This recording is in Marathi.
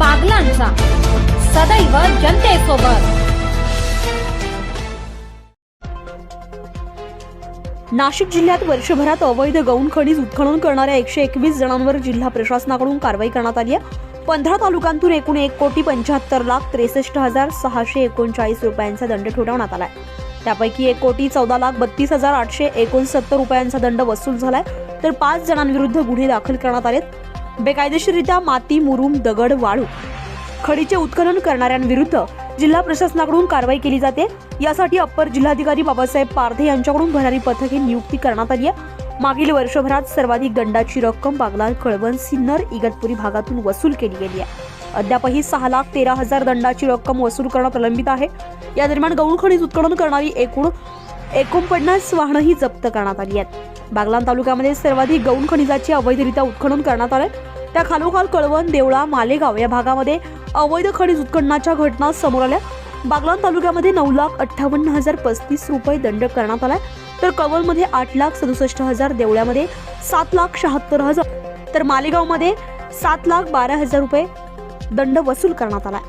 बागलांचा सदैव जनतेसोबत. नाशिक जिल्ह्यात वर्षभरात अवैध गौण खनिज उत्खनन करणाऱ्या एकशे एकवीस जणांवर जिल्हा प्रशासनाकडून कारवाई करण्यात आली आहे. पंधरा तालुक्यांतून एकूण एक कोटी पंच्याहत्तर लाख त्रेसष्ट हजार सहाशे एकोणचाळीस रुपयांचा दंड ठोठावण्यात आलाय. त्यापैकी एक कोटी चौदा लाख बत्तीस हजार आठशे एकोणसत्तर रुपयांचा दंड वसूल झालाय. तर पाच जणांविरुद्ध गुन्हे दाखल करण्यात आलेत. बेकायदेशीररित्या माती मुरुम दगड वाळू खडीचे उत्खनन करणाऱ्यांविरुद्ध जिल्हा प्रशासनाकडून कारवाई केली जाते. यासाठी अप्पर जिल्हाधिकारी बाबासाहेब पारधे यांच्याकडून भरारी पथके नियुक्ती करण्यात आली आहे. मागील वर्षभरात सर्वाधिक दंडाची रक्कम बागलाल कळवण सिन्नर इगतपुरी भागातून वसूल केली गेली आहे. अद्यापही सहा लाख तेरा हजार दंडाची रक्कम वसूल करणं प्रलंबित आहे. या दरम्यान गौण खनिज उत्खनन करणारी एकूण एकोणपन्नास वाहनंही जप्त करण्यात आली आहेत. बागलाण तालुक्यामध्ये सर्वाधिक गौण खनिजाचे अवैधरित्या उत्खनन करण्यात आले त्या खालोखाल कळवण देवळा मालेगाव या भागामध्ये अवैध खनिज उत्खननाच्या घटना समोर आल्या. बागलाण तालुक्यामध्ये नऊ लाख अठ्ठावन्न हजार पस्तीस रुपये दंड करण्यात आलाय. तर कळवणमध्ये आठ लाख सदुसष्ट हजार देवळ्यामध्ये सात लाख शहात्तर हजार तर मालेगावमध्ये सात लाख बारा हजार रुपये दंड वसूल करण्यात आलाय.